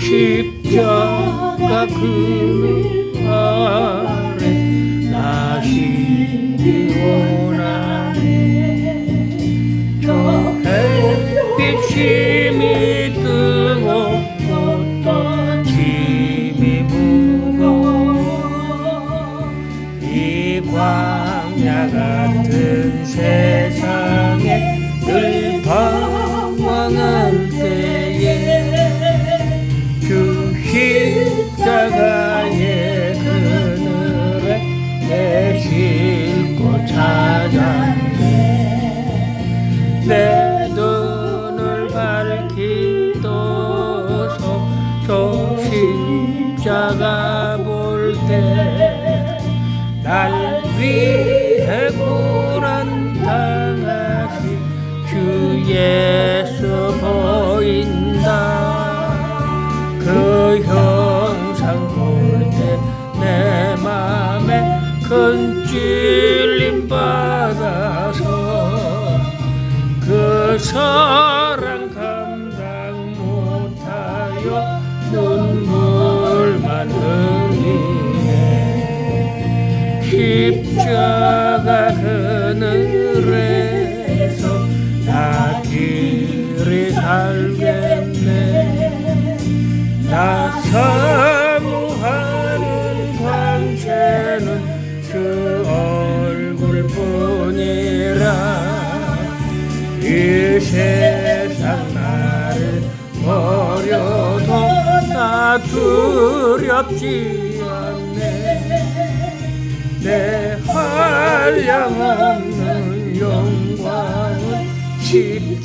십자가 그 아래 나시기 원하네. 저 햇빛이 뜨고 또 짐이 무거워. 이 광야 같은 세상에 늘 찾았네 내 눈을 밝히도록 저 십자가 볼 때 날 위해 고난 당하신 주예 사랑 감당 못하여 눈물만 흘리네. 십자가 그늘에서 나 길이 살겠네. 나사 버려도 나 두렵지 않네. 내 한량없는 영광은 십자가뿐이네